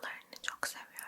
videolarını çok seviyorum.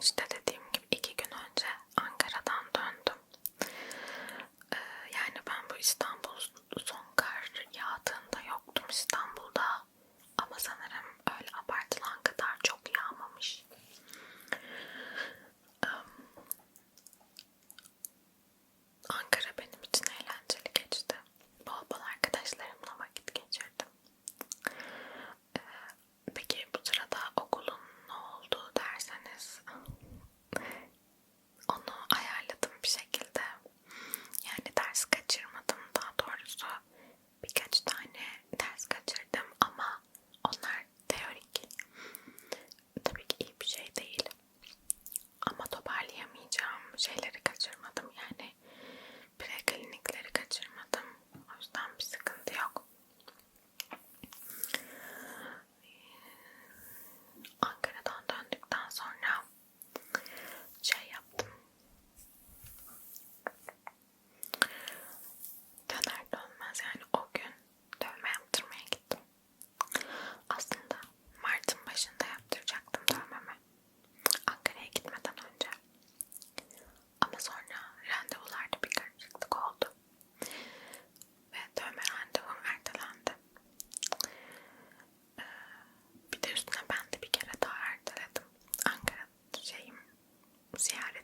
した。diária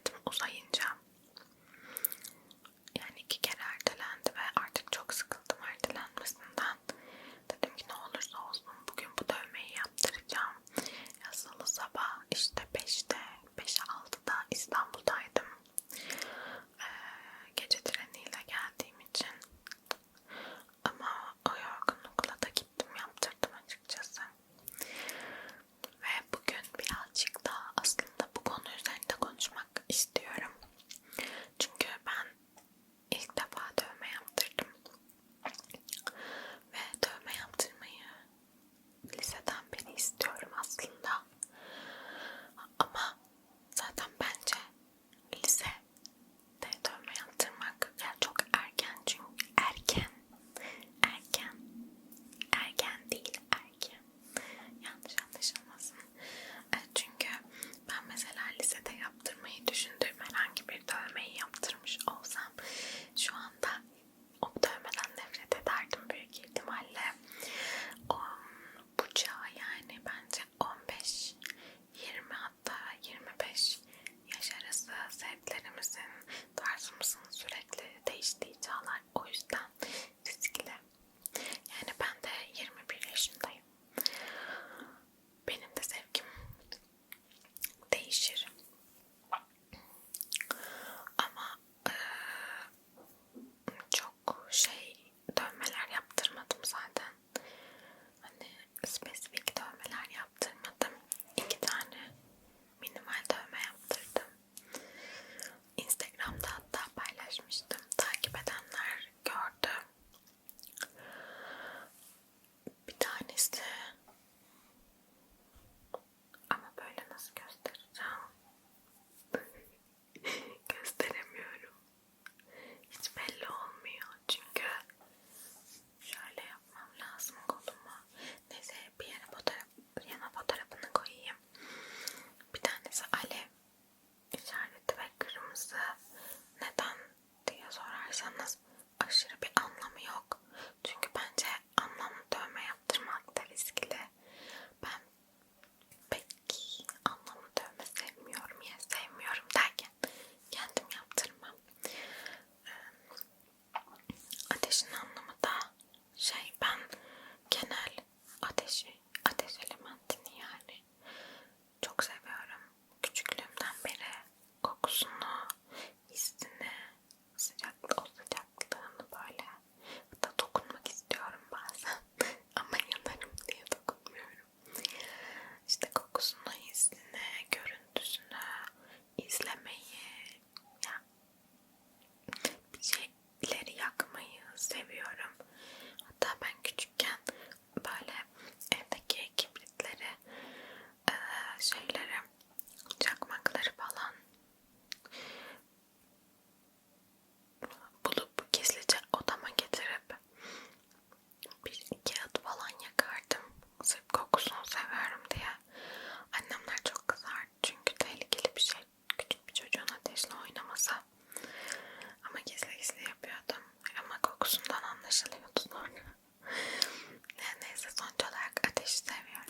したいよ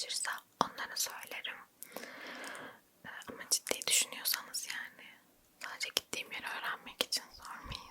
ulaşırsa onlara söylerim. Ee, ama ciddi düşünüyorsanız yani sadece gittiğim yeri öğrenmek için sormayın.